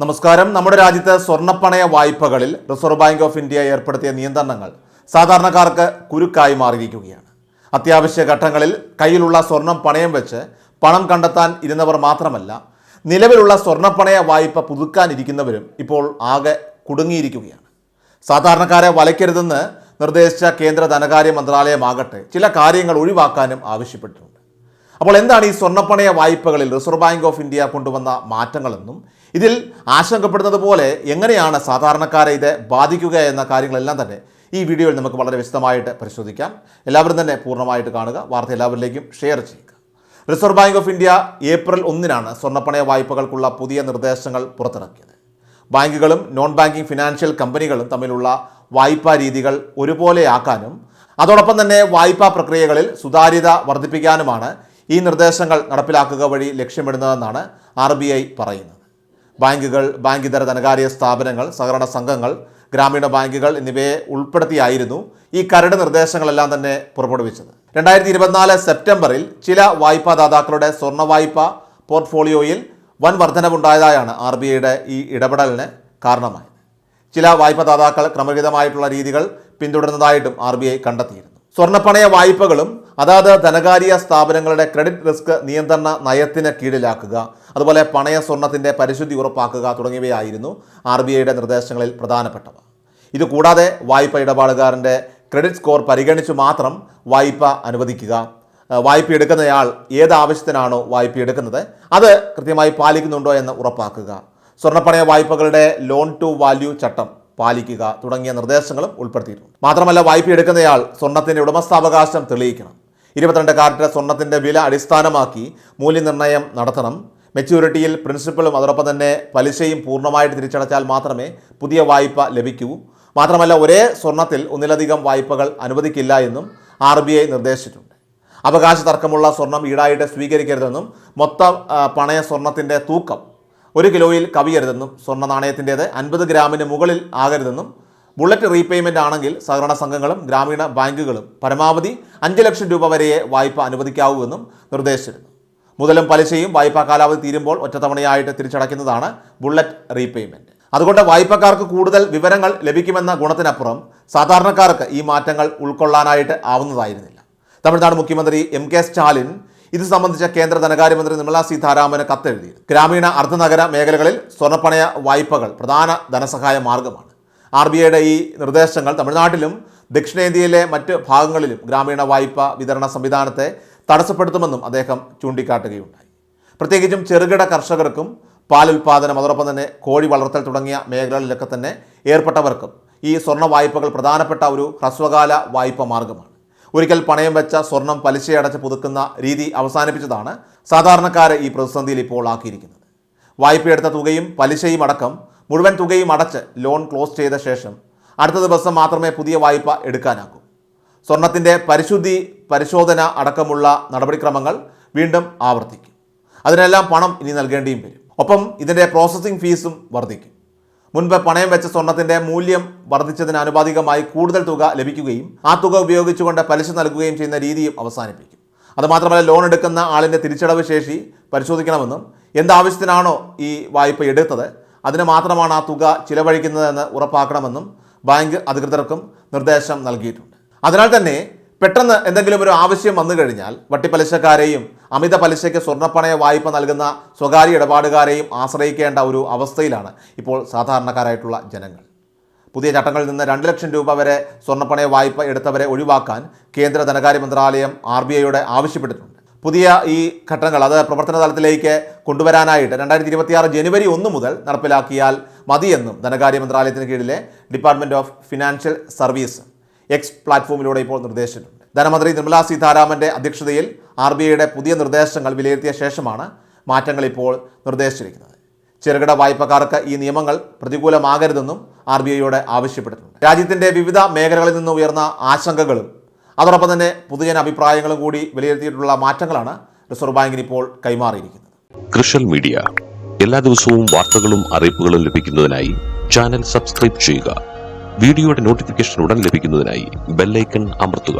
നമസ്കാരം. നമ്മുടെ രാജ്യത്ത് സ്വർണപ്പണയ വായ്പകളിൽ റിസർവ് ബാങ്ക് ഓഫ് ഇന്ത്യ ഏർപ്പെടുത്തിയ നിയന്ത്രണങ്ങൾ സാധാരണക്കാർക്ക് കുരുക്കായി മാറിയിരിക്കുകയാണ്. അത്യാവശ്യ ഘട്ടങ്ങളിൽ കയ്യിലുള്ള സ്വർണം പണയം വെച്ച് പണം കണ്ടെത്താൻ ഇരുന്നവർ മാത്രമല്ല നിലവിലുള്ള സ്വർണപ്പണയ വായ്പ പുതുക്കാനിരിക്കുന്നവരും ഇപ്പോൾ ആകെ കുടുങ്ങിയിരിക്കുകയാണ്. സാധാരണക്കാരെ വലയ്ക്കരുതെന്ന് നിർദ്ദേശിച്ച കേന്ദ്ര ധനകാര്യ മന്ത്രാലയമാകട്ടെ ചില കാര്യങ്ങൾ ഒഴിവാക്കാനും ആവശ്യപ്പെട്ടിട്ടുണ്ട്. അപ്പോൾ എന്താണ് ഈ സ്വർണപ്പണയ വായ്പകളിൽ റിസർവ് ബാങ്ക് ഓഫ് ഇന്ത്യ കൊണ്ടുവന്ന മാറ്റങ്ങളെന്നും ഇതിൽ ആശങ്കപ്പെടുന്നത് പോലെ എങ്ങനെയാണ് സാധാരണക്കാരെ ഇത് ബാധിക്കുക എന്ന കാര്യങ്ങളെല്ലാം തന്നെ ഈ വീഡിയോയിൽ നമുക്ക് വളരെ വിശദമായിട്ട് പരിശോധിക്കാം. എല്ലാവരും തന്നെ പൂർണമായിട്ട് കാണുക. വാർത്ത എല്ലാവരിലേക്കും ഷെയർ ചെയ്യുക. Reserve Bank of India April ഒന്നിനാണ് സ്വർണപ്പണയ വായ്പകൾക്കുള്ള പുതിയ നിർദ്ദേശങ്ങൾ പുറത്തിറക്കിയത്. ബാങ്കുകളും നോൺ ബാങ്കിംഗ് ഫിനാൻഷ്യൽ കമ്പനികളും തമ്മിലുള്ള വായ്പാ രീതികൾ ഒരുപോലെയാക്കാനും അതോടൊപ്പം തന്നെ വായ്പാ പ്രക്രിയകളിൽ സുതാര്യത വർദ്ധിപ്പിക്കാനുമാണ് ഈ നിർദ്ദേശങ്ങൾ നടപ്പിലാക്കുക വഴി ലക്ഷ്യമിടുന്നതെന്നാണ് ആർ ബി ഐ പറയുന്നത്. ബാങ്കുകൾ ബാങ്കിതര ധനകാര്യ സ്ഥാപനങ്ങൾ സഹകരണ സംഘങ്ങൾ ഗ്രാമീണ ബാങ്കുകൾ എന്നിവയെ ഉൾപ്പെടുത്തിയായിരുന്നു ഈ കരട് നിർദ്ദേശങ്ങളെല്ലാം തന്നെ പുറപ്പെടുവിച്ചത്. രണ്ടായിരത്തി ഇരുപത്തിനാല് സെപ്റ്റംബറിൽ ചില വായ്പാദാതാക്കളുടെ സ്വർണ വായ്പ പോർട്ട്ഫോളിയോയിൽ വൻ വർധനവുണ്ടായതായാണ് ആർ ബി ഐയുടെ ഈ ഇടപെടലിന് കാരണമായത്. ചില വായ്പദാതാക്കൾ ക്രമരഹിതമായിട്ടുള്ള രീതികൾ പിന്തുടരുന്നതായിട്ടും ആർ ബി ഐ കണ്ടെത്തിയിരുന്നു. സ്വർണപ്പണയ വായ്പകളും അതാത് ധനകാര്യ സ്ഥാപനങ്ങളുടെ ക്രെഡിറ്റ് റിസ്ക് നിയന്ത്രണ നയത്തിന് കീഴിലാക്കുക അതുപോലെ പണയ സ്വർണത്തിന്റെ പരിശുദ്ധി ഉറപ്പാക്കുക തുടങ്ങിയവയായിരുന്നു ആർ ബി ഐയുടെ നിർദ്ദേശങ്ങളിൽ പ്രധാനപ്പെട്ടവ. ഇതുകൂടാതെ വായ്പ ഇടപാടുകാരന്റെ ക്രെഡിറ്റ് സ്കോർ പരിഗണിച്ചു മാത്രം വായ്പ അനുവദിക്കുക. വായ്പ എടുക്കുന്നയാൾ ഏത് ആവശ്യത്തിനാണോ വായ്പ എടുക്കുന്നത് അത് കൃത്യമായി പാലിക്കുന്നുണ്ടോ എന്ന് ഉറപ്പാക്കുക. സ്വർണപ്പണയ വായ്പകളുടെ ലോൺ ടു വാല്യൂ ചട്ടം പാലിക്കുക തുടങ്ങിയ നിർദ്ദേശങ്ങളും ഉൾപ്പെടുത്തിയിട്ടുണ്ട്. മാത്രമല്ല വായ്പ എടുക്കുന്നയാൾ സ്വർണത്തിന്റെ ഉടമസ്ഥാവകാശം തെളിയിക്കണം. ഇരുപത്തിരണ്ട് കാരറ്റ് സ്വർണത്തിന്റെ വില അടിസ്ഥാനമാക്കി മൂല്യനിർണയം നടത്തണം. മെച്യൂരിറ്റിയിൽ പ്രിൻസിപ്പളും അതോടൊപ്പം തന്നെ പലിശയും പൂർണമായിട്ട് തിരിച്ചടച്ചാൽ മാത്രമേ പുതിയ വായ്പ ലഭിക്കൂ. മാത്രമല്ല ഒരേ സ്വർണത്തിൽ ഒന്നിലധികം വായ്പകൾ അനുവദിക്കില്ല എന്നും ആർ ബി ഐ നിർദ്ദേശിച്ചിട്ടുണ്ട്. അവകാശ തർക്കമുള്ള സ്വർണം ഈടായിട്ട് സ്വീകരിക്കരുതെന്നും മൊത്ത പണയ സ്വർണത്തിന്റെ തൂക്കം ഒരു കിലോയിൽ കവിയരുതെന്നും സ്വർണ നാണയത്തിന്റേത് അൻപത് ഗ്രാമിന് മുകളിൽ ആകരുതെന്നും ബുള്ളറ്റ് റീപേയ്മെന്റ് ആണെങ്കിൽ സഹകരണ സംഘങ്ങളും ഗ്രാമീണ ബാങ്കുകളും പരമാവധി അഞ്ച് ലക്ഷം രൂപ വരെയേ വായ്പ അനുവദിക്കാവൂ എന്നും നിർദ്ദേശിച്ചിരുന്നു. മുതലും പലിശയും വായ്പാ കാലാവധി തീരുമ്പോൾ ഒറ്റത്തവണയായിട്ട് തിരിച്ചടയ്ക്കുന്നതാണ് ബുള്ളറ്റ് റീപേയ്മെന്റ് അതുകൊണ്ട് വായ്പക്കാർക്ക് കൂടുതൽ വിവരങ്ങൾ ലഭിക്കുമെന്ന ഗുണത്തിനപ്പുറം സാധാരണക്കാർക്ക് ഈ മാറ്റങ്ങൾ ഉൾക്കൊള്ളാനായിട്ട് ആവുന്നതായിരുന്നില്ല. തമിഴ്നാട് മുഖ്യമന്ത്രി എം കെ സ്റ്റാലിൻ ഇത് സംബന്ധിച്ച കേന്ദ്ര ധനകാര്യമന്ത്രി നിർമ്മലാ സീതാരാമന് കത്തെഴുതി ഗ്രാമീണ അർദ്ധനഗര മേഖലകളിൽ സ്വർണപ്പണയ വായ്പകൾ പ്രധാന ധനസഹായ മാർഗമാണ്. ആർ ബി ഐയുടെ ഈ നിർദ്ദേശങ്ങൾ തമിഴ്നാട്ടിലും ദക്ഷിണേന്ത്യയിലെ മറ്റ് ഭാഗങ്ങളിലും ഗ്രാമീണ വായ്പ വിതരണ സംവിധാനത്തെ തടസ്സപ്പെടുത്തുമെന്നും അദ്ദേഹം ചൂണ്ടിക്കാട്ടുകയുണ്ടായി. പ്രത്യേകിച്ചും ചെറുകിട കർഷകർക്കും പാൽ ഉൽപ്പാദനം അതോടൊപ്പം തന്നെ കോഴി വളർത്തൽ തുടങ്ങിയ മേഖലകളിലൊക്കെ തന്നെ ഏർപ്പെട്ടവർക്കും ഈ സ്വർണ വായ്പകൾ പ്രധാനപ്പെട്ട ഒരു ഹ്രസ്വകാല വായ്പ മാർഗമാണ്. ഒരിക്കൽ പണയം വെച്ച സ്വർണം പലിശയടച്ച് പുതുക്കുന്ന രീതി അവസാനിപ്പിച്ചതാണ് സാധാരണക്കാരെ ഈ പ്രതിസന്ധിയിൽ ഇപ്പോൾ ആക്കിയിരിക്കുന്നത്. വായ്പയെടുത്ത തുകയും പലിശയും അടക്കം മുഴുവൻ തുകയും അടച്ച് ലോൺ ക്ലോസ് ചെയ്ത ശേഷം അടുത്ത ദിവസം മാത്രമേ പുതിയ വായ്പ എടുക്കാനാകൂ. സ്വർണത്തിന്റെ പരിശുദ്ധി പരിശോധന അടക്കമുള്ള നടപടിക്രമങ്ങൾ വീണ്ടും ആവർത്തിക്കും. അതിനെല്ലാം പണം ഇനി നൽകേണ്ടിയും വരും. ഒപ്പം ഇതിന്റെ പ്രോസസ്സിംഗ് ഫീസും വർദ്ധിക്കും. മുൻപ് പണയം വെച്ച സ്വർണത്തിന്റെ മൂല്യം വർദ്ധിച്ചതിന് ആനുപാതികമായി കൂടുതൽ തുക ലഭിക്കുകയും ആ തുക ഉപയോഗിച്ചുകൊണ്ട് പലിശ നൽകുകയും ചെയ്യുന്ന രീതിയും അവസാനിപ്പിക്കും. അതുമാത്രമല്ല ലോൺ എടുക്കുന്ന ആളിന്റെ തിരിച്ചടവ് ശേഷി പരിശോധിക്കണമെന്നും എന്താവശ്യത്തിനാണോ ഈ വായ്പ എടുത്തത് അതിന് മാത്രമാണ് ആ തുക ചിലവഴിക്കുന്നതെന്ന് ഉറപ്പാക്കണമെന്നും ബാങ്ക് അധികൃതർക്കും നിർദ്ദേശം നൽകിയിട്ടുണ്ട്. അതിനാൽ തന്നെ പെട്ടെന്ന് എന്തെങ്കിലും ഒരു ആവശ്യം വന്നു കഴിഞ്ഞാൽ വട്ടിപ്പലിശക്കാരെയും അമിത പലിശയ്ക്ക് സ്വർണപ്പണയ വായ്പ നൽകുന്ന സ്വകാര്യ ഇടപാടുകാരെയും ആശ്രയിക്കേണ്ട ഒരു അവസ്ഥയിലാണ് ഇപ്പോൾ സാധാരണക്കാരായിട്ടുള്ള ജനങ്ങൾ. പുതിയ ചട്ടങ്ങളിൽ നിന്ന് രണ്ട് ലക്ഷം രൂപ വരെ സ്വർണപ്പണയ വായ്പ എടുത്തവരെ ഒഴിവാക്കാൻ കേന്ദ്ര ധനകാര്യ മന്ത്രാലയം ആർ ബി ഐയോട് ആവശ്യപ്പെട്ടിട്ടുണ്ട്. പുതിയ ഈ ഘട്ടങ്ങൾ അത് പ്രവർത്തന തലത്തിലേക്ക് കൊണ്ടുവരാനായിട്ട് രണ്ടായിരത്തി ഇരുപത്തിയാറ് ജനുവരി ഒന്ന് മുതൽ നടപ്പിലാക്കിയാൽ മതിയെന്നും ധനകാര്യ മന്ത്രാലയത്തിന് കീഴിലെ department of financial service X പ്ലാറ്റ്ഫോമിലൂടെ ഇപ്പോൾ നിർദ്ദേശിച്ചിട്ടുണ്ട്. ധനമന്ത്രി നിർമ്മലാ സീതാരാമന്റെ അധ്യക്ഷതയിൽ ആർ ബി ഐയുടെ പുതിയ നിർദ്ദേശങ്ങൾ വിലയിരുത്തിയ ശേഷമാണ് മാറ്റങ്ങൾ ഇപ്പോൾ നിർദ്ദേശിച്ചിരിക്കുന്നത്. ചെറുകിട വായ്പക്കാർക്ക് ഈ നിയമങ്ങൾ പ്രതികൂലമാകരുതെന്നും ആർ ബി ഐയോട് ആവശ്യപ്പെട്ടിട്ടുണ്ട്. രാജ്യത്തിന്റെ വിവിധ മേഖലകളിൽ നിന്ന് ഉയർന്ന ആശങ്കകളും അതോടൊപ്പം തന്നെ പൊതുജന അഭിപ്രായങ്ങളും കൂടി വിലയിരുത്തിയിട്ടുള്ള മാറ്റങ്ങളാണ് റിസർവ് ബാങ്കിന് ഇപ്പോൾ കൈമാറിയിരിക്കുന്നത്. കൃഷൽ മീഡിയ. എല്ലാ ദിവസവും വാർത്തകളും അറിയിപ്പുകളും ലഭിക്കുന്നതിനായി ചാനൽ സബ്സ്ക്രൈബ് ചെയ്യുക. വീഡിയോയുടെ നോട്ടിഫിക്കേഷൻ ഉടൻ ലഭിക്കുന്നതിനായി ബെല്ലൈക്കൺ അമർത്തുക.